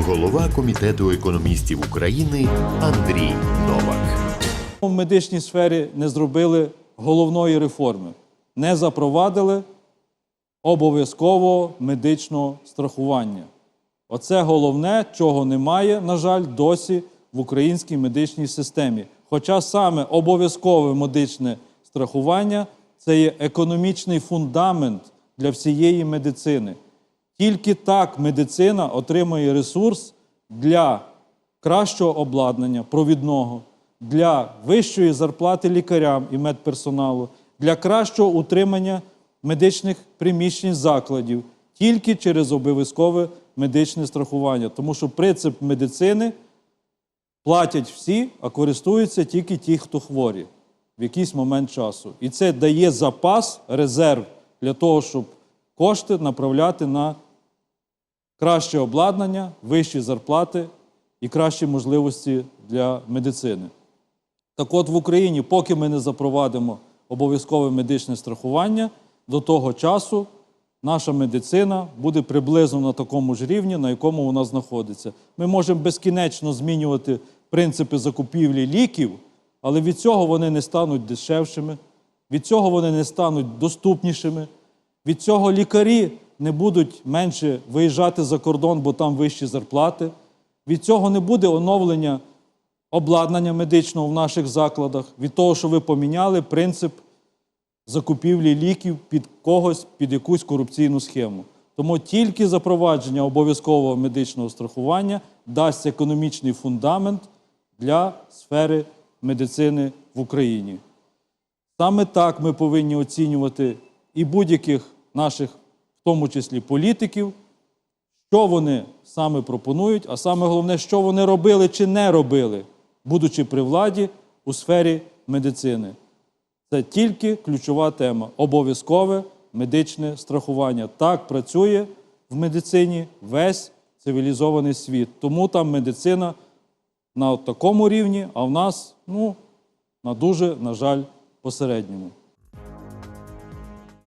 голова комітету економістів України Андрій Новак. В медичній сфері не зробили головної реформи, не запровадили обов'язкового медичного страхування. Оце головне, чого немає, на жаль, досі в українській медичній системі. Хоча саме обов'язкове медичне страхування це є економічний фундамент для всієї медицини. Тільки так медицина отримує ресурс для кращого обладнання провідного, для вищої зарплати лікарям і медперсоналу, для кращого утримання медичних приміщень закладів тільки через обов'язкове медичне страхування. Тому що принцип медицини платять всі, а користуються тільки ті, хто хворі в якийсь момент часу. І це дає запас, резерв для того, щоб кошти направляти на краще обладнання, вищі зарплати і кращі можливості для медицини. Так от в Україні, поки ми не запровадимо обов'язкове медичне страхування, до того часу наша медицина буде приблизно на такому ж рівні, на якому вона знаходиться. Ми можемо безкінечно змінювати принципи закупівлі ліків, але від цього вони не стануть дешевшими, від цього вони не стануть доступнішими. Від цього лікарі не будуть менше виїжджати за кордон, бо там вищі зарплати. Від цього не буде оновлення обладнання медичного в наших закладах, від того, що ви поміняли принцип закупівлі ліків під когось, під якусь корупційну схему. Тому тільки запровадження обов'язкового медичного страхування дасть економічний фундамент для сфери медицини в Україні. Саме так ми повинні оцінювати і будь-яких наших, в тому числі політиків, що вони саме пропонують, а саме головне, що вони робили чи не робили, будучи при владі у сфері медицини. Це тільки ключова тема обов'язкове медичне страхування. Так працює в медицині весь цивілізований світ. Тому там медицина на такому рівні, а в нас ну, на дуже, на жаль, посередньому.